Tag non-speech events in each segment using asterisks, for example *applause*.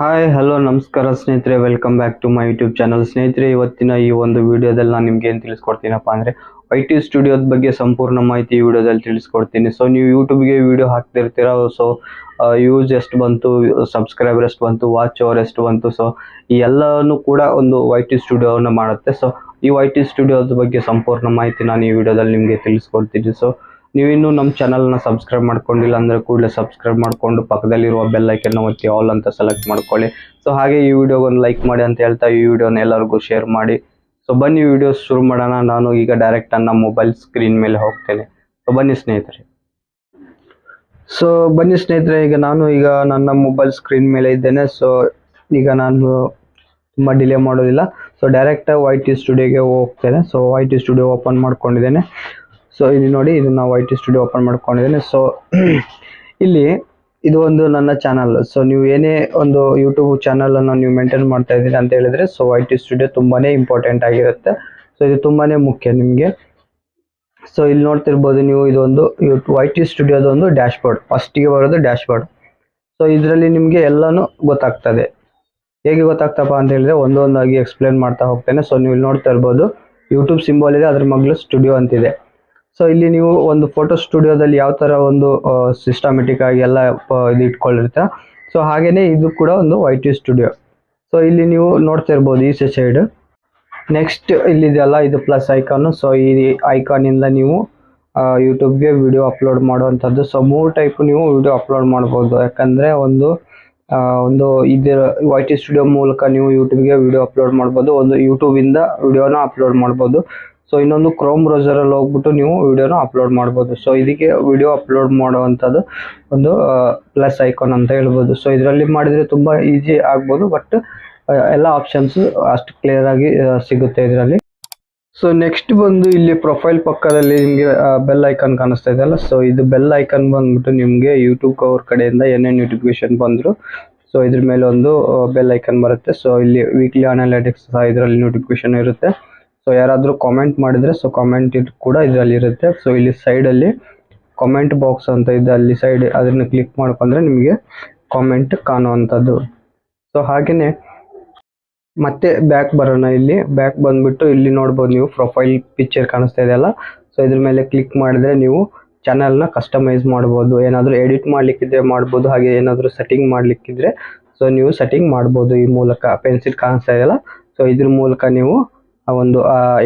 Hi hello ನಮಸ್ಕಾರ ಸ್ನೇಹಿತರೆ. Welcome back to my YouTube channel ಸ್ನೇಹಿತರೆ, ಇವತ್ತಿನ ಈ ಒಂದು ವಿಡಿಯೋದಲ್ಲಿ ನಾನು ನಿಮ್ಗೆ ಏನು ತಿಳಿಸ್ಕೊಡ್ತೀನಪ್ಪ ಅಂದರೆ ಐ ಟಿ ಸ್ಟುಡಿಯೋದ ಬಗ್ಗೆ ಸಂಪೂರ್ಣ ಮಾಹಿತಿ ಈ ವಿಡಿಯೋದಲ್ಲಿ ತಿಳಿಸ್ಕೊಡ್ತೀನಿ. ಸೊ ನೀವು ಯೂಟ್ಯೂಬ್ಗೆ ವಿಡಿಯೋ ಹಾಕ್ತಿರ್ತೀರ? ಸೊ ಯೂಸ್ ಎಷ್ಟು ಬಂತು? ಸಬ್ಸ್ಕ್ರೈಬರ್ ಎಷ್ಟು ಬಂತು? ವಾಚ್ ಅವರ್ ಎಷ್ಟು ಬಂತು? ಸೊ ಈ ಎಲ್ಲನೂ ಕೂಡ ಒಂದು ವೈ ಟಿ ಸ್ಟುಡಿಯೋನ ಮಾಡುತ್ತೆ. ಸೊ ಈ ವೈ ಟಿ ಸ್ಟುಡಿಯೋದ ಬಗ್ಗೆ ಸಂಪೂರ್ಣ ಮಾಹಿತಿ ನಾನು ಈ ವಿಡಿಯೋದಲ್ಲಿ ನಿಮಗೆ ತಿಳಿಸ್ಕೊಡ್ತೀನಿ. ಸೊ ನೀವಿನ್ನೂ ನಮ್ಮ ಚಾನಲ್ನ ಸಬ್ಸ್ಕ್ರೈಬ್ ಮಾಡ್ಕೊಂಡಿಲ್ಲ ಅಂದರೆ ಕೂಡಲೇ ಸಬ್ಸ್ಕ್ರೈಬ್ ಮಾಡಿಕೊಂಡು ಪಕ್ಕದಲ್ಲಿರುವ ಬೆಲ್ ಒತ್ತಿ ಆಲ್ ಅಂತ ಸೆಲೆಕ್ಟ್ ಮಾಡ್ಕೊಳ್ಳಿ. ಸೊ ಹಾಗೆ ಈ ವಿಡಿಯೋಗೊಂದು ಲೈಕ್ ಮಾಡಿ ಅಂತ ಹೇಳ್ತಾ ಈ ವಿಡಿಯೋನ ಎಲ್ಲರಿಗೂ ಶೇರ್ ಮಾಡಿ. ಸೊ ಬನ್ನಿ ವಿಡಿಯೋ ಶುರು ಮಾಡೋಣ. ನಾನು ಈಗ ಡೈರೆಕ್ಟ್ ನನ್ನ ಮೊಬೈಲ್ ಸ್ಕ್ರೀನ್ ಮೇಲೆ ಹೋಗ್ತೇನೆ. ಸೊ ಬನ್ನಿ ಸ್ನೇಹಿತರೆ. ಸೊ ಬನ್ನಿ ಸ್ನೇಹಿತರೆ, ಈಗ ನಾನು ಈಗ ನನ್ನ ಮೊಬೈಲ್ ಸ್ಕ್ರೀನ್ ಮೇಲೆ ಇದ್ದೇನೆ. ಸೊ ಈಗ ನಾನು ತುಂಬ ಡಿಲೇ ಮಾಡೋದಿಲ್ಲ. ಸೊ ಡೈರೆಕ್ಟ್ ವೈ ಟಿ ಸ್ಟುಡಿಯೋಗೆ ಹೋಗ್ತೇನೆ. So Y T studio open ಮಾಡ್ಕೊಂಡಿದ್ದೇನೆ. So ಇಲ್ಲಿ ನೋಡಿ ಇದನ್ನ ವೈ ಟಿ ಸ್ಟುಡಿಯೋ ಓಪನ್ ಮಾಡ್ಕೊಂಡಿದ್ದೀನಿ. ಸೊ ಇಲ್ಲಿ ಇದು ಒಂದು ನನ್ನ ಚಾನಲ್ ಸೊ ನೀವು ಏನೇ ಒಂದು ಯೂಟ್ಯೂಬ್ ಚಾನಲ್ ಅನ್ನು ನೀವು ಮೇಂಟೈನ್ ಮಾಡ್ತಾ ಇದ್ದೀರಿ ಅಂತ ಹೇಳಿದ್ರೆ ಸೊ ವೈ ಟಿ ಸ್ಟುಡಿಯೋ ತುಂಬಾನೇ ಇಂಪಾರ್ಟೆಂಟ್ ಆಗಿರುತ್ತೆ. ಸೊ ಇದು ತುಂಬಾನೇ ಮುಖ್ಯ ನಿಮಗೆ. ಸೊ ಇಲ್ಲಿ ನೋಡ್ತಿರ್ಬೋದು ನೀವು ಇದೊಂದು ವೈ ಟಿ ಸ್ಟುಡಿಯೋದ ಒಂದು ಡ್ಯಾಶ್ ಬೋರ್ಡ್ ಫಸ್ಟಿಗೆ ಬರೋದು ಡ್ಯಾಶ್ ಬೋರ್ಡ್ ಸೊ ಇದರಲ್ಲಿ ನಿಮಗೆ ಎಲ್ಲಾನು ಗೊತ್ತಾಗ್ತದೆ. ಹೇಗೆ ಗೊತ್ತಾಗ್ತಪ್ಪ ಅಂತ ಹೇಳಿದ್ರೆ, ಒಂದೊಂದಾಗಿ ಎಕ್ಸ್ಪ್ಲೇನ್ ಮಾಡ್ತಾ ಹೋಗ್ತೇನೆ. ಸೊ ನೀವು ಇಲ್ಲಿ ನೋಡ್ತಾ ಇರ್ಬೋದು ಯೂಟ್ಯೂಬ್ ಸಿಂಬಲ್ ಇದೆ, ಅದ್ರ ಮಗ್ಲು ಸ್ಟುಡಿಯೋ ಅಂತಿದೆ. ಸೊ ಇಲ್ಲಿ ನೀವು ಒಂದು ಫೋಟೋ ಸ್ಟುಡಿಯೋದಲ್ಲಿ ಯಾವ ಥರ ಒಂದು ಸಿಸ್ಟಮೆಟಿಕ್ ಆಗಿ ಎಲ್ಲ ಇದು ಇಟ್ಕೊಂಡಿರ್ತೀರ? ಸೊ ಹಾಗೇನೆ ಇದು ಕೂಡ ಒಂದು ವೈ ಟಿ ಸ್ಟುಡಿಯೋ ಸೊ ಇಲ್ಲಿ ನೀವು ನೋಡ್ತಾ ಇರ್ಬೋದು ಈ ಸೈಡ್ ನೆಕ್ಸ್ಟ್ ಇಲ್ಲಿದೆಯಲ್ಲ, ಇದು ಪ್ಲಸ್ ಐಕಾನು ಸೊ ಈ ಐಕಾನ್ ಇಂದ ನೀವು ಯೂಟ್ಯೂಬ್ಗೆ ವಿಡಿಯೋ ಅಪ್ಲೋಡ್ ಮಾಡುವಂಥದ್ದು. ಸೊ ಮೂರು ಟೈಪ್ ನೀವು ವಿಡಿಯೋ ಅಪ್ಲೋಡ್ ಮಾಡ್ಬೋದು. ಯಾಕಂದರೆ ಒಂದು ಒಂದು ಇದರ ವೈ ಸ್ಟುಡಿಯೋ ಮೂಲಕ ನೀವು ಯೂಟ್ಯೂಬ್ಗೆ ವಿಡಿಯೋ ಅಪ್ಲೋಡ್ ಮಾಡ್ಬೋದು. ಒಂದು ಯೂಟ್ಯೂಬಿಂದ ವಿಡಿಯೋನ ಅಪ್ಲೋಡ್ ಮಾಡ್ಬೋದು. ಸೊ ಇನ್ನೊಂದು ಕ್ರೋಮ್ ಬ್ರೌಸರಲ್ಲಿ ಹೋಗ್ಬಿಟ್ಟು ನೀವು ವಿಡಿಯೋನ ಅಪ್ಲೋಡ್ ಮಾಡ್ಬೋದು. ಸೊ ಇದಕ್ಕೆ ವಿಡಿಯೋ ಅಪ್ಲೋಡ್ ಮಾಡುವಂಥದ್ದು ಒಂದು ಪ್ಲಸ್ ಐಕಾನ್ ಅಂತ ಹೇಳ್ಬೋದು. ಸೊ ಇದರಲ್ಲಿ ಮಾಡಿದರೆ ತುಂಬ ಈಸಿ ಆಗ್ಬೋದು ಬಟ್ ಎಲ್ಲ ಆಪ್ಷನ್ಸ್ ಅಷ್ಟು ಕ್ಲಿಯರ್ ಆಗಿ ಸಿಗುತ್ತೆ ಇದರಲ್ಲಿ. ಸೊ ನೆಕ್ಸ್ಟ್ ಬಂದು ಇಲ್ಲಿ ಪ್ರೊಫೈಲ್ ಪಕ್ಕದಲ್ಲಿ ನಿಮಗೆ ಬೆಲ್ ಐಕಾನ್ ಕಾಣಿಸ್ತಾ ಇದೆಯಲ್ಲ ಸೊ ಇದು ಬೆಲ್ ಐಕಾನ್ ಬಂದ್ಬಿಟ್ಟು ನಿಮಗೆ ಯೂಟ್ಯೂಬ್ ಅವ್ರ ಕಡೆಯಿಂದ ಏನೇನು ನೋಟಿಫಿಕೇಶನ್ ಬಂದರು ಸೊ ಇದ್ರ ಮೇಲೆ ಒಂದು ಬೆಲ್ ಐಕಾನ್ ಬರುತ್ತೆ. ಸೊ ಇಲ್ಲಿ ವೀಕ್ಲಿ ಅನಾಲಿಟಿಕ್ಸ್ ಸಹ ಇದರಲ್ಲಿ ನೋಟಿಫಿಕೇಶನ್ ಇರುತ್ತೆ. ಸೊ ಯಾರಾದರೂ ಕಾಮೆಂಟ್ ಮಾಡಿದರೆ ಸೊ ಕಾಮೆಂಟ್ ಕೂಡ ಇದರಲ್ಲಿ ಇರುತ್ತೆ ಸೊ ಇಲ್ಲಿ ಸೈಡಲ್ಲಿ ಕಾಮೆಂಟ್ ಬಾಕ್ಸ್ ಅಂತ ಇದೆ. ಅಲ್ಲಿ ಸೈಡ್ ಅದನ್ನು ಕ್ಲಿಕ್ ಮಾಡ್ಕೊಂಡ್ರೆ ನಿಮಗೆ ಕಾಮೆಂಟ್ ಕಾಣುವಂಥದ್ದು. ಸೊ ಹಾಗೆಯೇ ಮತ್ತೆ ಬ್ಯಾಕ್ ಬರೋಣ ಇಲ್ಲಿ. ಬ್ಯಾಕ್ ಬಂದ್ಬಿಟ್ಟು ಇಲ್ಲಿ ನೋಡ್ಬೋದು ನೀವು ಪ್ರೊಫೈಲ್ ಪಿಕ್ಚರ್ ಕಾಣಿಸ್ತಾ ಇದೆಯಲ್ಲ ಸೊ ಇದ್ರ ಮೇಲೆ ಕ್ಲಿಕ್ ಮಾಡಿದ್ರೆ ನೀವು ಚಾನಲ್ನ ಕಸ್ಟಮೈಸ್ ಮಾಡ್ಬೋದು. ಏನಾದರೂ ಎಡಿಟ್ ಮಾಡಲಿಕ್ಕಿದ್ರೆ ಮಾಡ್ಬೋದು. ಹಾಗೆ ಏನಾದರೂ ಸೆಟ್ಟಿಂಗ್ ಮಾಡಲಿಕ್ಕಿದ್ರೆ ಸೊ ನೀವು ಸೆಟ್ಟಿಂಗ್ ಮಾಡ್ಬೋದು ಈ ಮೂಲಕ. ಪೆನ್ಸಿಲ್ ಕಾಣಿಸ್ತಾ ಇದೆಯಲ್ಲ ಸೊ ಇದ್ರ ಮೂಲಕ ನೀವು ಆ ಒಂದು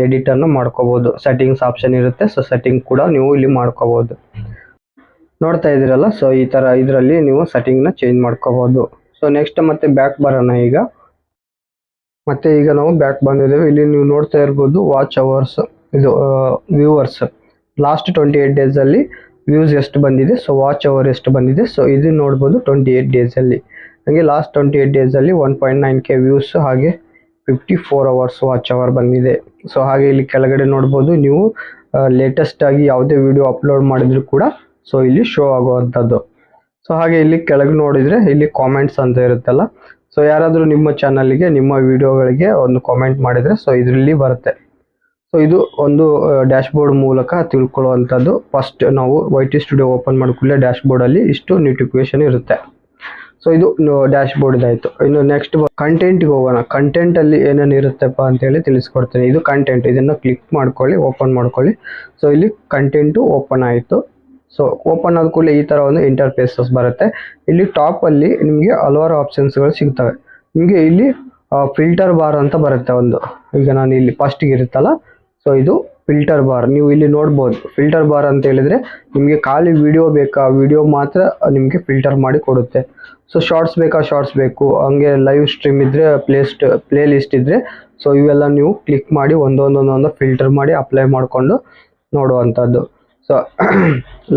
ಎಡಿಟನ್ನು ಮಾಡ್ಕೋಬಹುದು ಸೆಟ್ಟಿಂಗ್ಸ್ ಆಪ್ಷನ್ ಇರುತ್ತೆ ಸೊ ಸೆಟ್ಟಿಂಗ್ ಕೂಡ ನೀವು ಇಲ್ಲಿ ಮಾಡ್ಕೋಬಹುದು ನೋಡ್ತಾ ಇದ್ದೀರಲ್ಲ ಸೊ ಈ ತರ ಇದರಲ್ಲಿ ನೀವು ಸೆಟ್ಟಿಂಗ್ನ ಚೇಂಜ್ ಮಾಡ್ಕೋಬಹುದು ಸೊ ನೆಕ್ಸ್ಟ್ ಮತ್ತೆ ಬ್ಯಾಕ್ ಬರೋಣ ಈಗ. ಮತ್ತೆ ಈಗ ನಾವು ಬ್ಯಾಕ್ ಬಂದಿದ್ದೇವೆ. ಇಲ್ಲಿ ನೀವು ನೋಡ್ತಾ ಇರ್ಬೋದು ವಾಚ್ ಅವರ್ಸ್ ಇದು ವ್ಯೂವರ್ಸ್ ಲಾಸ್ಟ್ ಟ್ವೆಂಟಿ ಡೇಸ್ ಅಲ್ಲಿ ವ್ಯೂಸ್ ಎಷ್ಟು ಬಂದಿದೆ ಸೊ ವಾಚ್ ಅವರ್ ಎಷ್ಟು ಬಂದಿದೆ ಸೊ ಇದು ನೋಡ್ಬೋದು ಟ್ವೆಂಟಿ ಡೇಸ್ ಅಲ್ಲಿ. ಹಾಗೆ ಲಾಸ್ಟ್ ಟ್ವೆಂಟಿ ಡೇಸ್ ಅಲ್ಲಿ one point nine K views ಹಾಗೆ fifty four hours watch hour ಬಂದಿದೆ. ಸೊ ಹಾಗೆ ಇಲ್ಲಿ ಕೆಳಗಡೆ ನೋಡ್ಬೋದು, ನೀವು ಲೇಟೆಸ್ಟ್ ಆಗಿ ಯಾವುದೇ ವಿಡಿಯೋ ಅಪ್ಲೋಡ್ ಮಾಡಿದ್ರು ಕೂಡ ಸೊ ಇಲ್ಲಿ ಶೋ ಆಗುವಂಥದ್ದು. ಸೊ ಹಾಗೆ ಇಲ್ಲಿ ಕೆಳಗೆ ನೋಡಿದ್ರೆ, ಇಲ್ಲಿ ಕಾಮೆಂಟ್ಸ್ ಅಂತ ಇರುತ್ತಲ್ಲ. ಸೊ ಯಾರಾದರೂ ನಿಮ್ಮ ಚಾನಲ್ಗೆ ನಿಮ್ಮ ವಿಡಿಯೋಗಳಿಗೆ ಒಂದು ಕಾಮೆಂಟ್ ಮಾಡಿದರೆ ಸೊ ಇದರಲ್ಲಿ ಬರುತ್ತೆ. ಸೊ ಇದು ಒಂದು ಡ್ಯಾಶ್ ಬೋರ್ಡ್ ಮೂಲಕ ತಿಳ್ಕೊಳ್ಳುವಂಥದ್ದು. ಫಸ್ಟ್ ನಾವು ವೈ ಟಿ ಸ್ಟುಡಿಯೋ ಓಪನ್ ಮಾಡಿಕೊಳ್ಳೆ ಡ್ಯಾಶ್ ಬೋರ್ಡಲ್ಲಿ ಇಷ್ಟು ನೋಟಿಫಿಕೇಶನ್ ಇರುತ್ತೆ. ಸೊ ಇದು ಡ್ಯಾಶ್ ಬೋರ್ಡ್ ಇದಾಯಿತು. ಇನ್ನು ನೆಕ್ಸ್ಟ್ ಕಂಟೆಂಟ್ಗೆ ಹೋಗೋಣ. ಕಂಟೆಂಟ್ ಅಲ್ಲಿ ಏನೇನು ಇರುತ್ತಪ್ಪ ಅಂತೇಳಿ ತಿಳಿಸ್ಕೊಡ್ತೀನಿ. ಇದು ಕಂಟೆಂಟ್ ಇದನ್ನು ಕ್ಲಿಕ್ ಮಾಡ್ಕೊಳ್ಳಿ ಓಪನ್ ಮಾಡ್ಕೊಳ್ಳಿ. ಸೊ ಇಲ್ಲಿ ಕಂಟೆಂಟು ಓಪನ್ ಆಯಿತು. ಸೊ ಓಪನ್ ಆದ ಕೂಡಲೇ ಈ ಥರ ಒಂದು ಇಂಟರ್ಫೇಸಸ್ ಬರುತ್ತೆ. ಇಲ್ಲಿ ಟಾಪಲ್ಲಿ ನಿಮಗೆ ಹಲವಾರು ಆಪ್ಷನ್ಸ್ಗಳು ಸಿಗ್ತವೆ. ನಿಮಗೆ ಇಲ್ಲಿ ಫಿಲ್ಟರ್ ಬಾರ್ ಅಂತ ಬರುತ್ತೆ ಒಂದು. ಈಗ ನಾನು ಇಲ್ಲಿ ಫಸ್ಟಿಗೆ ಇರುತ್ತಲ್ಲ? ಸೊ ಇದು ಫಿಲ್ಟರ್ ಬಾರ್ ನೀವು ಇಲ್ಲಿ ನೋಡ್ಬೋದು. ಫಿಲ್ಟರ್ ಬಾರ್ ಅಂತ ಹೇಳಿದ್ರೆ ನಿಮಗೆ ಖಾಲಿ ವಿಡಿಯೋ ಬೇಕಾ? ವಿಡಿಯೋ ಮಾತ್ರ ನಿಮಗೆ ಫಿಲ್ಟರ್ ಮಾಡಿ ಕೊಡುತ್ತೆ. ಸೊ ಶಾರ್ಟ್ಸ್ ಬೇಕಾ? ಶಾರ್ಟ್ಸ್ ಬೇಕು. ಹಂಗೆ ಲೈವ್ ಸ್ಟ್ರೀಮ್ ಇದ್ದರೆ ಪ್ಲೇಸ್ಟ್ ಪ್ಲೇ ಲಿಸ್ಟ್ ಇದ್ದರೆ ಸೊ ಇವೆಲ್ಲ ನೀವು ಕ್ಲಿಕ್ ಮಾಡಿ ಒಂದೊಂದೊಂದೊಂದು ಫಿಲ್ಟರ್ ಮಾಡಿ ಅಪ್ಲೈ ಮಾಡಿಕೊಂಡು ನೋಡುವಂಥದ್ದು. ಸೊ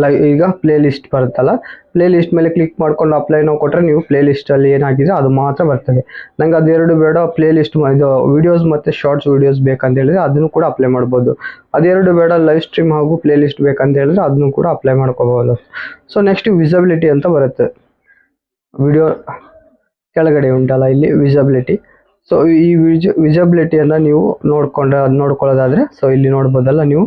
ಲೈ *clears throat* ಈಗ ಪ್ಲೇ ಲಿಸ್ಟ್ ಬರುತ್ತಲ್ಲ ಪ್ಲೇ ಲಿಸ್ಟ್ ಮೇಲೆ ಕ್ಲಿಕ್ ಮಾಡ್ಕೊಂಡು ಅಪ್ಲೈ ನಾವು ಕೊಟ್ಟರೆ ನೀವು ಪ್ಲೇ ಲಿಸ್ಟಲ್ಲಿ ಏನಾಗಿದೆ ಅದು ಮಾತ್ರ ಬರ್ತದೆ. ನಂಗೆ ಅದೆರಡು ಬೇಡ ಪ್ಲೇ ಲಿಸ್ಟ್ ಇದು ವಿಡಿಯೋಸ್ ಮತ್ತು ಶಾರ್ಟ್ಸ್ ವಿಡಿಯೋಸ್ ಬೇಕಂತ ಹೇಳಿದ್ರೆ ಅದನ್ನು ಕೂಡ ಅಪ್ಲೈ ಮಾಡ್ಬೋದು. ಅದೆರಡು ಬೇಡ ಲೈವ್ ಸ್ಟ್ರೀಮ್ ಹಾಗೂ ಪ್ಲೇ ಲಿಸ್ಟ್ ಬೇಕಂತ ಹೇಳಿದ್ರೆ ಅದನ್ನು ಕೂಡ ಅಪ್ಲೈ ಮಾಡ್ಕೋಬೋದು. ಸೊ ನೆಕ್ಸ್ಟ್ ವಿಸಬಿಲಿಟಿ ಅಂತ ಬರುತ್ತೆ. ವಿಡಿಯೋ ಕೆಳಗಡೆ ಉಂಟಲ್ಲ, ಇಲ್ಲಿ ವಿಸಬಿಲಿಟಿ ಸೊ ಈ ವಿಜ ವಿಸಬಿಲಿಟಿಯನ್ನು ನೀವು ನೋಡ್ಕೊಂಡ್ರೆ ಅದು ನೋಡ್ಕೊಳ್ಳೋದಾದ್ರೆ ಸೊ ಇಲ್ಲಿ ನೋಡ್ಬೋದಲ್ಲ ನೀವು.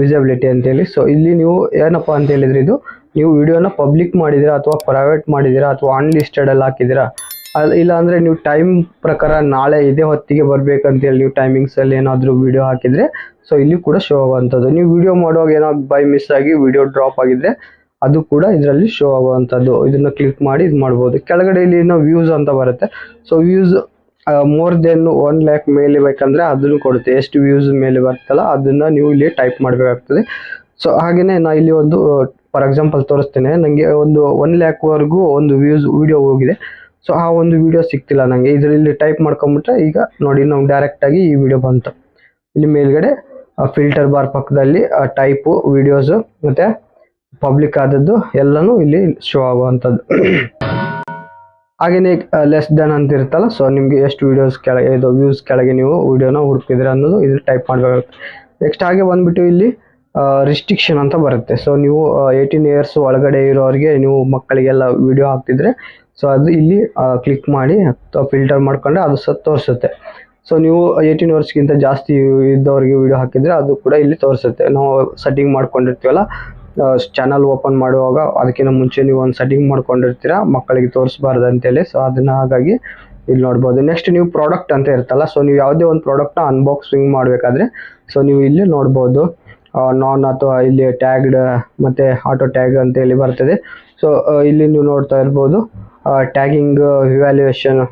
ವಿಸಬಿಲಿಟಿ ಅಂತೇಳಿ. ಸೊ ಇಲ್ಲಿ ನೀವು ಏನಪ್ಪ ಅಂತ ಹೇಳಿದ್ರೆ ಇದು, ನೀವು ವಿಡಿಯೋನ ಪಬ್ಲಿಕ್ ಮಾಡಿದ್ದೀರಾ ಅಥವಾ ಪ್ರೈವೇಟ್ ಮಾಡಿದ್ದೀರಾ ಅಥವಾ ಅನ್ಲಿಸ್ಟೆಡಲ್ಲಿ ಹಾಕಿದ್ದೀರಾ? ಇಲ್ಲ ಅಂದ್ರೆ ನೀವು ಟೈಮ್ ಪ್ರಕಾರ ನಾಳೆ ಇದೇ ಹೊತ್ತಿಗೆ ಬರಬೇಕಂತೇಳಿ ನೀವು ಟೈಮಿಂಗ್ಸ್ ಅಲ್ಲಿ ಏನಾದರೂ ವಿಡಿಯೋ ಹಾಕಿದ್ರೆ ಸೊ ಇಲ್ಲಿ ಕೂಡ ಶೋ ಆಗುವಂಥದ್ದು. ನೀವು ವಿಡಿಯೋ ಮಾಡುವಾಗ ಏನೋ ಬೈ ಮಿಸ್ ಆಗಿ ವಿಡಿಯೋ ಡ್ರಾಪ್ ಆಗಿದ್ದರೆ ಅದು ಕೂಡ ಇದರಲ್ಲಿ ಶೋ ಆಗುವಂಥದ್ದು. ಇದನ್ನ ಕ್ಲಿಕ್ ಮಾಡಿ ಇದು ಮಾಡ್ಬೋದು. ಕೆಳಗಡೆ ಇಲ್ಲಿ ಏನೋ ವ್ಯೂಸ್ ಅಂತ ಬರುತ್ತೆ. So views more than one lakh ಮೇಲೆ ಬೇಕಂದ್ರೆ ಅದನ್ನು ಕೊಡುತ್ತೆ. ಎಷ್ಟು ವ್ಯೂಸ್ ಮೇಲೆ ಬರ್ತಲ್ಲ ಅದನ್ನ ನೀವು ಇಲ್ಲಿ ಟೈಪ್ ಮಾಡಬೇಕಾಗ್ತದೆ. ಸೊ ಹಾಗೇನೆ ನಾ ಇಲ್ಲಿ ಒಂದು ಫಾರ್ ಎಕ್ಸಾಂಪಲ್ ತೋರಿಸ್ತೇನೆ. ನನಗೆ ಒಂದು ಒನ್ ಲ್ಯಾಕ್ವರೆಗೂ ಒಂದು ವ್ಯೂಸ್ ವಿಡಿಯೋ ಹೋಗಿದೆ. ಸೊ ಆ ಒಂದು ವಿಡಿಯೋ ಸಿಕ್ತಿಲ್ಲ ನನಗೆ ಇದರಲ್ಲಿ ಟೈಪ್ ಮಾಡ್ಕೊಂಬಿಟ್ರೆ ಈಗ ನೋಡಿ ನಾವು ಡೈರೆಕ್ಟಾಗಿ ಈ ವಿಡಿಯೋ ಬಂತು. ಇಲ್ಲಿ ಮೇಲ್ಗಡೆ ಫಿಲ್ಟರ್ ಬಾರ್ ಪಕ್ಕದಲ್ಲಿ ಟೈಪು ವಿಡಿಯೋಸ್ ಮತ್ತು ಪಬ್ಲಿಕ್ ಆದದ್ದು ಎಲ್ಲನೂ ಇಲ್ಲಿ ಶೋ ಆಗುವಂಥದ್ದು. ಹಾಗೆಯೇ ಲೆಸ್ ದನ್ ಅಂತ ಇರುತ್ತಲ್ಲ ಸೊ ನಿಮಗೆ ಎಷ್ಟು ವಿಡಿಯೋಸ್ ಕೆಳಗೆ, ಇದು ವ್ಯೂಸ್ ಕೆಳಗೆ ನೀವು ವಿಡಿಯೋನ ಹುಡುಕಿದ್ರೆ ಅನ್ನೋದು ಇಲ್ಲಿ ಟೈಪ್ ಮಾಡಬೇಕಾಗುತ್ತೆ. ನೆಕ್ಸ್ಟ್ ಹಾಗೆ ಬಂದುಬಿಟ್ಟು ಇಲ್ಲಿ ರಿಸ್ಟ್ರಿಕ್ಷನ್ ಅಂತ ಬರುತ್ತೆ. ಸೊ ನೀವು ಏಯ್ಟೀನ್ ಇಯರ್ಸ್ ಒಳಗಡೆ ಇರೋರಿಗೆ ನೀವು ಮಕ್ಕಳಿಗೆಲ್ಲ ವಿಡಿಯೋ ಹಾಕ್ತಿದ್ರೆ ಸೊ ಅದು ಇಲ್ಲಿ ಕ್ಲಿಕ್ ಮಾಡಿ ಫಿಲ್ಟರ್ ಮಾಡ್ಕೊಂಡ್ರೆ ಅದು ಸಹ ತೋರಿಸುತ್ತೆ. ಸೊ ನೀವು ಏಯ್ಟೀನ್ ಇಯರ್ಸ್ಗಿಂತ ಜಾಸ್ತಿ ಇದ್ದವರಿಗೆ ವಿಡಿಯೋ ಹಾಕಿದ್ರೆ ಅದು ಕೂಡ ಇಲ್ಲಿ ತೋರಿಸುತ್ತೆ. ನಾವು ಸೆಟ್ಟಿಂಗ್ ಮಾಡ್ಕೊಂಡಿರ್ತೀವಲ್ಲ ಚಾನಲ್ ಓಪನ್ ಮಾಡುವಾಗ ಅದಕ್ಕಿಂತ ಮುಂಚೆ ನೀವು ಒಂದು ಸೆಟ್ಟಿಂಗ್ ಮಾಡ್ಕೊಂಡಿರ್ತೀರ, ಮಕ್ಕಳಿಗೆ ತೋರಿಸಬಾರ್ದು ಅಂತೇಳಿ. ಸೊ ಅದನ್ನ ಹಾಗಾಗಿ ಇಲ್ಲಿ ನೋಡ್ಬೋದು. ನೆಕ್ಸ್ಟ್ ನೀವು ಪ್ರಾಡಕ್ಟ್ ಅಂತ ಇರುತ್ತಲ್ಲ ಸೊ ನೀವು ಯಾವುದೇ ಒಂದು ಪ್ರಾಡಕ್ಟ್ನ ಅನ್ಬಾಕ್ಸಿಂಗ್ ಮಾಡಬೇಕಾದ್ರೆ ಸೊ ನೀವು ಇಲ್ಲಿ ನೋಡ್ಬೋದು. ನಾನ್ ಅಥವಾ ಇಲ್ಲಿ ಟ್ಯಾಗ್ಡ್ ಮತ್ತು ಆಟೋ ಟ್ಯಾಗ್ ಅಂತ ಹೇಳಿ ಬರ್ತದೆ. ಸೊ ಇಲ್ಲಿ ನೀವು ನೋಡ್ತಾ ಇರ್ಬೋದು. ಟ್ಯಾಗಿಂಗ್ ವ್ಯಾಲ್ಯೂಯೇಷನ್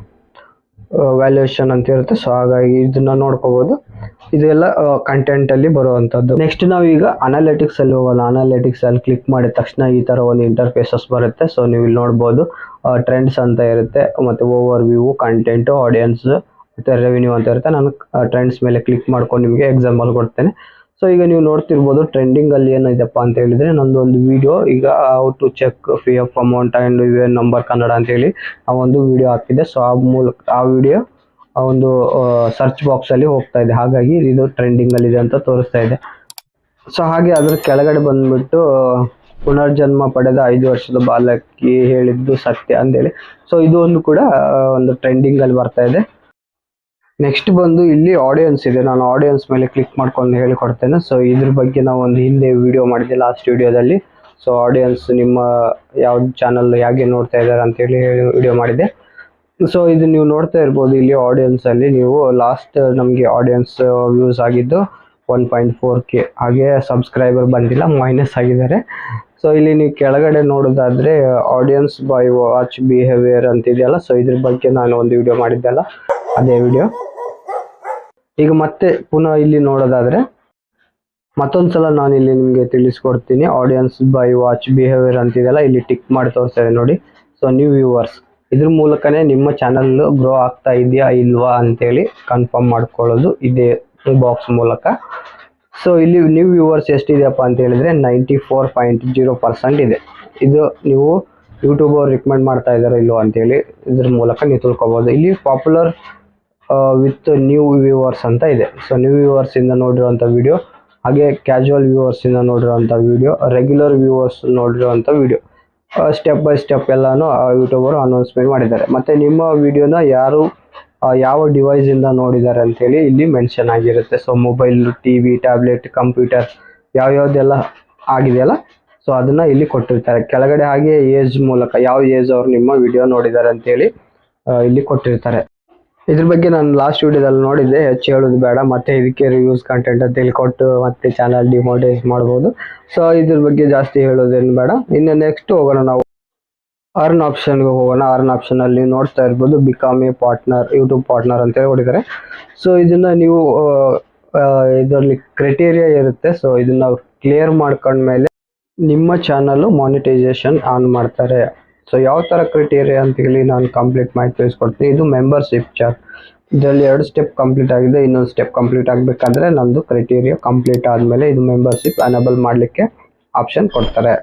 ವ್ಯಾಲ್ಯೂಯೇಷನ್ ಅಂತ ಇರುತ್ತೆ. ಸೊ ಹಾಗಾಗಿ ಇದನ್ನ ನೋಡ್ಕೋಬಹುದು ಇದೆಲ್ಲ ಕಂಟೆಂಟ್ ಅಲ್ಲಿ ಬರುವಂತದ್ದು. ನೆಕ್ಸ್ಟ್ ನಾವು ಈಗ ಅನಾಲಿಟಿಕ್ಸ್ ಅಲ್ಲಿ ಹೋಗೋಣ. ಅನಾಲಿಟಿಕ್ಸ್ ಅಲ್ಲಿ ಕ್ಲಿಕ್ ಮಾಡಿದ ತಕ್ಷಣ ಈ ತರ ಒಂದು ಇಂಟರ್ಫೇಸಸ್ ಬರುತ್ತೆ. ಸೊ ನೀವು ಇಲ್ಲಿ ನೋಡ್ಬೋದು ಟ್ರೆಂಡ್ಸ್ ಅಂತ ಇರುತ್ತೆ, ಮತ್ತೆ ಓವರ್ ವ್ಯೂ ಕಂಟೆಂಟ್ ಆಡಿಯನ್ಸ್ ಮತ್ತೆ ರೆವಿನ್ಯೂ ಅಂತ ಇರುತ್ತೆ. ನಾನು ಟ್ರೆಂಡ್ಸ್ ಮೇಲೆ ಕ್ಲಿಕ್ ಮಾಡ್ಕೊಂಡು ನಿಮಗೆ ಎಕ್ಸಾಂಪಲ್ ಕೊಡ್ತೇನೆ. ಸೊ ಈಗ ನೀವು ನೋಡ್ತಿರ್ಬೋದು ಟ್ರೆಂಡಿಂಗ್ ಅಲ್ಲಿ ಏನಿದೆಪ್ಪ ಅಂತ ಹೇಳಿದ್ರೆ, ನಂದು ಒಂದು ವಿಡಿಯೋ ಈಗ how to check PF amount and U number Kannada ಅಂತ ಹೇಳಿ ಆ ಒಂದು ವಿಡಿಯೋ ಹಾಕಿದೆ. ಸೊ ಆ ಮೂಲಕ, ಆ ವಿಡಿಯೋ ಒಂದು ಸರ್ಚ್ ಬಾಕ್ಸ್ ಅಲ್ಲಿ ಹೋಗ್ತಾ ಇದೆ. ಹಾಗಾಗಿ ಇದು ಟ್ರೆಂಡಿಂಗ್ ಅಲ್ಲಿ ಇದೆ ಅಂತ ತೋರಿಸ್ತಾ ಇದೆ. ಸೊ ಹಾಗೆ ಅದ್ರ ಕೆಳಗಡೆ ಬಂದ್ಬಿಟ್ಟು ಪುನರ್ಜನ್ಮ ಪಡೆದ ಐದು ವರ್ಷದ ಬಾಲಕಿ ಹೇಳಿದ್ದು ಸತ್ಯ ಅಂತೇಳಿ ಸೊ ಇದು ಒಂದು ಕೂಡ ಒಂದು ಟ್ರೆಂಡಿಂಗ್ ಅಲ್ಲಿ ಬರ್ತಾ ಇದೆ. ನೆಕ್ಸ್ಟ್ ಬಂದು ಇಲ್ಲಿ ಆಡಿಯನ್ಸ್ ಇದೆ. ನಾನು ಆಡಿಯನ್ಸ್ ಮೇಲೆ ಕ್ಲಿಕ್ ಮಾಡ್ಕೊಂಡು ಹೇಳಿಕೊಡ್ತೇನೆ ಸೊ ಇದ್ರ ಬಗ್ಗೆ ನಾವು ಒಂದು ಹಿಂದೆ ವಿಡಿಯೋ ಮಾಡಿದ್ದೆ ಲಾಸ್ಟ್ ವಿಡಿಯೋದಲ್ಲಿ ಸೊ ಆಡಿಯನ್ಸ್ ನಿಮ್ಮ ಯಾವ ಚಾನಲ್ ಹೇಗೆ ನೋಡ್ತಾ ಇದ್ದಾರೆ ಅಂತೇಳಿ ವಿಡಿಯೋ ಮಾಡಿದ್ದೆ. ಸೊ ಇದು ನೀವು ನೋಡ್ತಾ ಇರ್ಬೋದು ಇಲ್ಲಿ ಆಡಿಯನ್ಸ್ ಅಲ್ಲಿ ನೀವು ಲಾಸ್ಟ್ ನಮಗೆ ಆಡಿಯನ್ಸ್ ವ್ಯೂಸ್ ಆಗಿದ್ದು ಒನ್ ಪಾಯಿಂಟ್ ಫೋರ್ ಕೆ ಹಾಗೆ ಸಬ್ಸ್ಕ್ರೈಬರ್ ಬಂದಿಲ್ಲ ಮೈನಸ್ ಆಗಿದ್ದಾರೆ. ಸೊ ಇಲ್ಲಿ ನೀವು ಕೆಳಗಡೆ ನೋಡೋದಾದ್ರೆ ಆಡಿಯನ್ಸ್ ಬೈ ವಾಚ್ ಬಿಹೇವಿಯರ್ ಅಂತಿದೆಯಲ್ಲ ಸೊ ಇದ್ರ ಬಗ್ಗೆ ನಾನು ಒಂದು ವಿಡಿಯೋ ಮಾಡಿದ್ದೆಲ್ಲ, ಅದೇ ವಿಡಿಯೋ ಈಗ ಮತ್ತೆ ಪುನಃ ಇಲ್ಲಿ ನೋಡೋದಾದ್ರೆ, ಮತ್ತೊಂದ್ಸಲ ನಾನು ಇಲ್ಲಿ ನಿಮಗೆ ತಿಳಿಸ್ಕೊಡ್ತೀನಿ ಆಡಿಯನ್ಸ್ ಬೈ ವಾಚ್ ಬಿಹೇವಿಯರ್ ಅಂತಿದೆಯಲ್ಲ, ಇಲ್ಲಿ ಟಿಕ್ ಮಾಡಿ ತೋರಿಸ್ತೇವೆ ನೋಡಿ. ಸೊ ನ್ಯೂ ವ್ಯೂವರ್ಸ್ ಇದ್ರ ಮೂಲಕನೇ ನಿಮ್ಮ ಚಾನಲ್ ಗ್ರೋ ಆಗ್ತಾ ಇದೆಯಾ ಇಲ್ವಾ ಅಂತೇಳಿ ಕನ್ಫರ್ಮ್ ಮಾಡ್ಕೊಳ್ಳೋದು ಇದೇ ಬಾಕ್ಸ್ ಮೂಲಕ. ಸೊ ಇಲ್ಲಿ ನ್ಯೂ ವ್ಯೂವರ್ಸ್ ಎಷ್ಟಿದೆಯಪ್ಪ ಅಂತ ಹೇಳಿದ್ರೆ ninety four point zero percent ಇದೆ. ಇದು ನೀವು ಯೂಟ್ಯೂಬ್ ಅವ್ರು ರಿಕಮೆಂಡ್ ಮಾಡ್ತಾ ಇದಾರೋ ಅಂತ ಅಂತೇಳಿ ಇದ್ರ ಮೂಲಕ ನೀವು ತಿಳ್ಕೊಬೋದು. ಇಲ್ಲಿ ಪಾಪ್ಯುಲರ್ ವಿತ್ ನ್ಯೂ ವ್ಯೂವರ್ಸ್ ಅಂತ ಇದೆ. ಸೊ ನ್ಯೂ ವ್ಯೂವರ್ಸ್ ಇಂದ ನೋಡಿರುವಂಥ ವಿಡಿಯೋ ಹಾಗೆ ಕ್ಯಾಶುವಲ್ ವ್ಯೂವರ್ಸ್ ಇಂದ ನೋಡಿರುವಂಥ ವಿಡಿಯೋ ರೆಗ್ಯುಲರ್ ವ್ಯೂವರ್ಸ್ ನೋಡಿರುವಂಥ ವಿಡಿಯೋ ಸ್ಟೆಪ್ ಬೈ ಸ್ಟೆಪ್ ಎಲ್ಲಾನು ಯೂಟ್ಯೂಬರು ಅನೌನ್ಸ್ಮೆಂಟ್ ಮಾಡಿದ್ದಾರೆ. ಮತ್ತೆ ನಿಮ್ಮ ವಿಡಿಯೋನ ಯಾರು ಯಾವ ಡಿವೈಸ್ ಇಂದ ನೋಡಿದ್ದಾರೆ ಅಂತೇಳಿ ಇಲ್ಲಿ ಮೆನ್ಷನ್ ಆಗಿರುತ್ತೆ. So mobile TV tablet computer ಯಾವ ಯಾವುದೆಲ್ಲ ಆಗಿದೆಯಲ್ಲ ಸೊ ಅದನ್ನ ಇಲ್ಲಿ ಕೊಟ್ಟಿರ್ತಾರೆ. ಕೆಳಗಡೆ ಹಾಗೆ ಏಜ್ ಮೂಲಕ, ಯಾವ ಏಜ್ ಅವ್ರು ನಿಮ್ಮ ವಿಡಿಯೋ ನೋಡಿದ್ದಾರೆ ಅಂತ ಹೇಳಿ ಇಲ್ಲಿ ಕೊಟ್ಟಿರ್ತಾರೆ. ಇದ್ರ ಬಗ್ಗೆ ನಾನು ಲಾಸ್ಟ್ ವಿಡಿಯೋದಲ್ಲಿ ನೋಡಿದ್ದೆ, ಹೆಚ್ಚು ಹೇಳೋದು ಬೇಡ, ಮತ್ತೆ ಇದಕ್ಕೆ ರಿವ್ಯೂಸ್ ಕಂಟೆಂಟ್ ಅಂತ ಹೇಳ್ಕೊಟ್ಟು ಮತ್ತೆ ಚಾನಲ್ ಡಿಮೋಟೈಸ್ ಮಾಡ್ಬೋದು. ಸೊ ಇದ್ರ ಬಗ್ಗೆ ಜಾಸ್ತಿ ಹೇಳೋದೇನು ಬೇಡ. ಇನ್ನು ನೆಕ್ಸ್ಟ್ ಹೋಗೋಣ ನಾವು. ಅರ್ನ್ ಆಪ್ಷನ್ಗೆ ಹೋಗೋಣ. ಅರ್ನ್ ಆಪ್ಷನ್ ಅಲ್ಲಿ ನೋಡ್ತಾ ಇರ್ಬೋದು become a partner YouTube partner ಅಂತ ಹೇಳಿ ಹೊಡಿದ್ದಾರೆ ಸೊ ಇದನ್ನ ನೀವು ಇದರಲ್ಲಿ ಕ್ರೈಟೀರಿಯಾ ಇರುತ್ತೆ. ಸೊ ಇದನ್ನ ಕ್ಲಿಯರ್ ಮಾಡ್ಕೊಂಡ್ಮೇಲೆ ನಿಮ್ಮ ಚಾನಲ್ ಮಾನಿಟೈಸೇಷನ್ ಆನ್ ಮಾಡ್ತಾರೆ. ಸೊ ಯಾವ ತರ ಕ್ರೈಟೇರಿಯಾ ಅಂತ ಹೇಳಿ ನಾನು ಕಂಪ್ಲೀಟ್ ಮಾಡಿ ತಿಳಿಸ್ಕೊಡ್ತೀನಿ. ಇದು ಮೆಂಬರ್ಶಿಪ್ ಚಾರ್ಟ್ ಇದರಲ್ಲಿ ಎರಡು ಸ್ಟೆಪ್ ಕಂಪ್ಲೀಟ್ ಆಗಿದೆ, ಇನ್ನೊಂದು ಸ್ಟೆಪ್ ಕಂಪ್ಲೀಟ್ ಆಗಬೇಕಾದ್ರೆ ನಂದು ಕ್ರೈಟೀರಿಯಾ ಕಂಪ್ಲೀಟ್ ಆದಮೇಲೆ ಇದು ಮೆಂಬರ್ಶಿಪ್ ಅನೇಬಲ್ ಮಾಡಲಿಕ್ಕೆ ಆಪ್ಷನ್ ಕೊಡ್ತಾರೆ.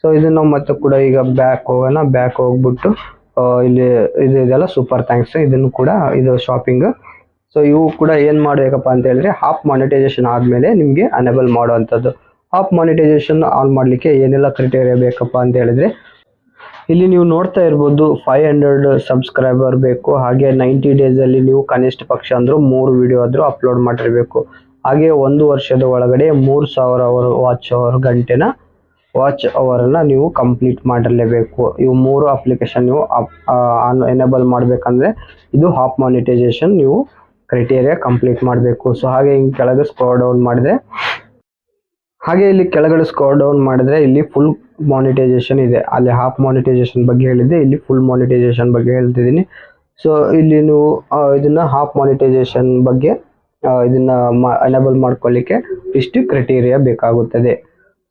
ಸೊ ಇದು ನಾವು ಮತ್ತೆ ಕೂಡ ಈಗ ಬ್ಯಾಕ್ ಹೋಗೋಣ. ಬ್ಯಾಕ್ ಹೋಗ್ಬಿಟ್ಟು ಇಲ್ಲಿ ಇದು ಇದೆಲ್ಲ ಸೂಪರ್ ಥ್ಯಾಂಕ್ಸ್ ಇದನ್ನು ಕೂಡ ಇದು ಶಾಪಿಂಗ್ ಸೊ ಇವು ಕೂಡ ಏನು ಮಾಡಬೇಕಪ್ಪ ಅಂತ ಹೇಳಿದ್ರೆ ಹಾಫ್ ಮಾನಿಟೈಸೇಷನ್ ಆದಮೇಲೆ ನಿಮಗೆ ಅನೇಬಲ್ ಮಾಡುವಂಥದ್ದು. ಹಾಫ್ ಮಾನಿಟೈಸೇಷನ್ ಆನ್ ಮಾಡಲಿಕ್ಕೆ ಏನೆಲ್ಲ ಕ್ರೈಟೇರಿಯಾ ಬೇಕಪ್ಪ ಅಂತ ಹೇಳಿದ್ರೆ ಇಲ್ಲಿ ನೀವು ನೋಡ್ತಾ ಇರ್ಬೋದು ಫೈವ್ ಹಂಡ್ರೆಡ್ ಸಬ್ಸ್ಕ್ರೈಬರ್ ಬೇಕು. ಹಾಗೆ ನೈಂಟಿ ಡೇಸಲ್ಲಿ ನೀವು ಕನಿಷ್ಠ ಪಕ್ಷ ಅಂದರೂ ಮೂರು ವಿಡಿಯೋ ಆದರೂ ಅಪ್ಲೋಡ್ ಮಾಡಿರಬೇಕು. ಹಾಗೆ ಒಂದು ವರ್ಷದ ಒಳಗಡೆ ಮೂರು ಸಾವಿರ ಅವರ್ ವಾಚ್ ಅವರ್ ಗಂಟೆನ ವಾಚ್ ಅವರನ್ನು ನೀವು ಕಂಪ್ಲೀಟ್ ಮಾಡಿರಲೇಬೇಕು. ಇವು ಮೂರು ಅಪ್ಲಿಕೇಶನ್ ನೀವು ಆನ್ ಎನೇಬಲ್ ಮಾಡಬೇಕಂದ್ರೆ ಇದು ಹಾಪ್ ಮಾನಿಟೈಸೇಷನ್ ನೀವು ಕ್ರೈಟೇರಿಯಾ ಕಂಪ್ಲೀಟ್ ಮಾಡಬೇಕು. ಸೊ ಹಾಗೆ ಹಿಂಗೆ ಕೆಳಗೆ ಸ್ಕೋರ್ ಡೌನ್ ಮಾಡಿದ್ರೆ, ಹಾಗೆ ಇಲ್ಲಿ ಕೆಳಗಡೆ ಸ್ಕೋರ್ ಡೌನ್ ಮಾಡಿದ್ರೆ ಇಲ್ಲಿ ಫುಲ್ ಮಾನಿಟೈಸೇಷನ್ ಇದೆ. ಅಲ್ಲಿ ಹಾಫ್ ಮಾನಿಟೈಸೇಷನ್ ಬಗ್ಗೆ ಹೇಳಿದ್ದೆ, ಇಲ್ಲಿ ಫುಲ್ ಮಾನಿಟೈಸೇಷನ್ ಬಗ್ಗೆ ಹೇಳ್ತಿದ್ದೀನಿ. ಸೊ ಇಲ್ಲಿ ನೀವು ಇದನ್ನು ಹಾಫ್ ಮಾನಿಟೈಸೇಷನ್ ಬಗ್ಗೆ ಇದನ್ನು ಎನೇಬಲ್ ಮಾಡ್ಕೊಳ್ಳಿಕ್ಕೆ ಇಷ್ಟು ಕ್ರೈಟೀರಿಯಾ ಬೇಕಾಗುತ್ತದೆ.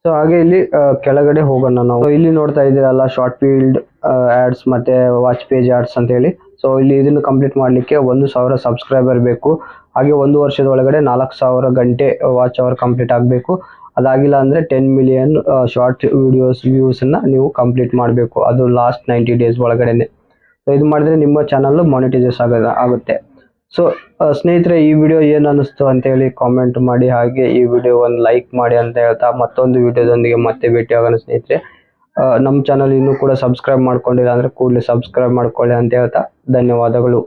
ಸೊ ಹಾಗೆ ಇಲ್ಲಿ ಕೆಳಗಡೆ ಹೋಗೋಣ ನಾವು. ಇಲ್ಲಿ ನೋಡ್ತಾ ಇದ್ದೀರಲ್ಲ ಶಾರ್ಟ್ ಫೀಲ್ಡ್ ಆಡ್ಸ್ ಮತ್ತೆ ವಾಚ್ ಪೇಜ್ ಆಡ್ಸ್ ಅಂತ ಹೇಳಿ. ಸೊ ಇಲ್ಲಿ ಇದನ್ನು ಕಂಪ್ಲೀಟ್ ಮಾಡಲಿಕ್ಕೆ ಒಂದು ಸಾವಿರ ಸಬ್ಸ್ಕ್ರೈಬರ್ ಬೇಕು. ಹಾಗೆ ಒಂದು ವರ್ಷದ ಒಳಗಡೆ ನಾಲ್ಕು ಸಾವಿರ ಗಂಟೆ ವಾಚ್ ಅವರ್ ಕಂಪ್ಲೀಟ್ ಆಗಬೇಕು. ಅದಾಗಿಲ್ಲ ಅಂದ್ರೆ ಟೆನ್ ಮಿಲಿಯನ್ ಶಾರ್ಟ್ ವೀಡಿಯೋಸ್ ವ್ಯೂಸನ್ನು ನೀವು ಕಂಪ್ಲೀಟ್ ಮಾಡಬೇಕು. ಅದು ಲಾಸ್ಟ್ ನೈಂಟಿ ಡೇಸ್ ಒಳಗಡೆನೆ. ಸೊ ಇದು ಮಾಡಿದ್ರೆ ನಿಮ್ಮ ಚಾನಲ್ಲು ಮಾನಿಟೈಸಸ್ ಆಗ, ಆಗುತ್ತೆ. ಸೊ ಸ್ನೇಹಿತರೆ, ಈ ವಿಡಿಯೋ ಏನು ಅನ್ನಿಸ್ತು ಅಂತ ಹೇಳಿ ಕಾಮೆಂಟ್ ಮಾಡಿ, ಹಾಗೆ ಈ ವಿಡಿಯೋ ಒಂದು ಲೈಕ್ ಮಾಡಿ ಅಂತ ಹೇಳ್ತಾ ಮತ್ತೊಂದು ವಿಡಿಯೋದೊಂದಿಗೆ ಮತ್ತೆ ಭೇಟಿ ಆಗೋಣ ಸ್ನೇಹಿತರೆ. ನಮ್ಮ ಚಾನಲ್ ಇನ್ನೂ ಕೂಡ ಸಬ್ಸ್ಕ್ರೈಬ್ ಮಾಡ್ಕೊಂಡಿಲ್ಲ ಅಂದರೆ ಕೂಡಲೇ ಸಬ್ಸ್ಕ್ರೈಬ್ ಮಾಡ್ಕೊಳ್ಳಿ ಅಂತ ಹೇಳ್ತಾ ಧನ್ಯವಾದಗಳು.